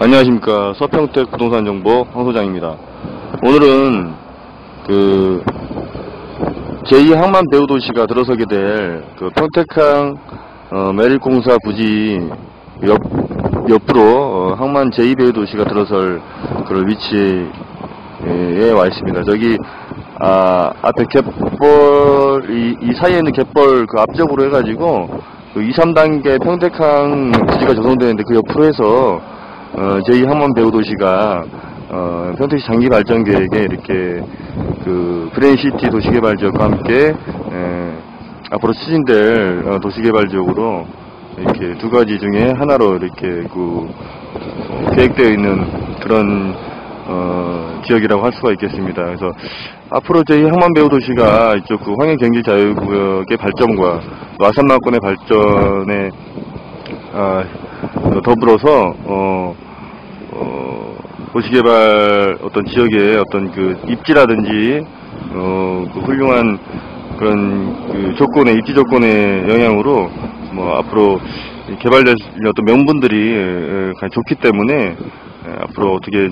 안녕하십니까 서평택 부동산 정보 황 소장입니다. 오늘은 그 제2 항만 배우 도시가 들어서게 될 그 평택항 어, 매립공사 부지 옆 옆으로 어, 항만 제2 배우 도시가 들어설 그런 위치에 와 있습니다. 저기 아, 앞에 갯벌 이, 이 사이에 있는 갯벌 그 앞쪽으로 해가지고 그 2, 3단계 평택항 부지가 조성되는데 그 옆으로 해서 어, 제2 항만 배우 도시가 어, 평택시 장기 발전 계획에 이렇게 그 그랜시티 도시개발 지역과 함께 에, 앞으로 추진될 어, 도시개발 지역으로 이렇게 두 가지 중에 하나로 이렇게 그 어, 계획되어 있는 그런 어, 지역이라고 할 수가 있겠습니다. 그래서 앞으로 저희 항만배우 도시가 이쪽 그 황해경제자유구역의 발전과 또 아산마을권의 발전에 아, 더불어서 어, 어, 도시개발 어떤 지역의 어떤 그 입지라든지 어, 그 훌륭한 그런 그 조건의 입지 조건의 영향으로 뭐 앞으로 이 개발될 어떤 명분들이 좋기 때문에 에, 앞으로 어떻게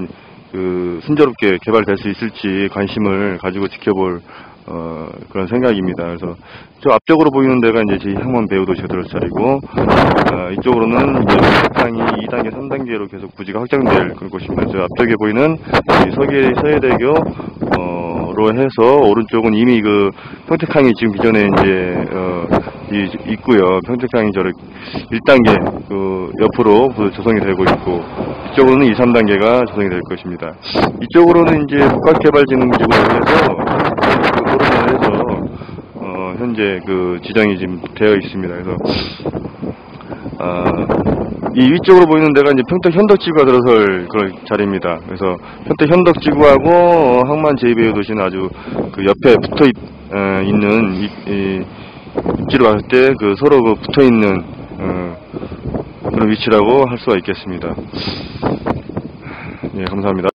그 순조롭게 개발될 수 있을지 관심을 가지고 지켜볼 어, 그런 생각입니다. 그래서 저 앞쪽으로 보이는 데가 이제 제 향만 배우 도시가 들을 자리고 어, 이쪽으로는 이제 평택항이 2단계, 3단계로 계속 부지가 확장될 그런 곳입니다. 저 앞쪽에 보이는 이 서계 서해대교 어, 로 해서 오른쪽은 이미 그 평택항이 지금 기존에 이제 어, 이, 있고요. 평택항이 저를 1단계 그 옆으로 그 조성이 되고 있고 이쪽으로는 2, 3단계가 조성이 될 것입니다. 이쪽으로는 이제 국가개발진흥지구로 해서 그 도로를 해서 어, 현재 그 지정이 지금 되어 있습니다. 그래서 아, 이 위쪽으로 보이는 데가 이제 평택 현덕지구가 들어설 그런 자리입니다. 그래서 평택 현덕지구하고 어, 항만 제2배우 도시는 아주 그 옆에 붙어 있, 어, 있는 이, 이, 입지로 갔을 때 그 서로 그 붙어 있는 어, 그런 위치라고 할 수가 있겠습니다. 예, 감사합니다.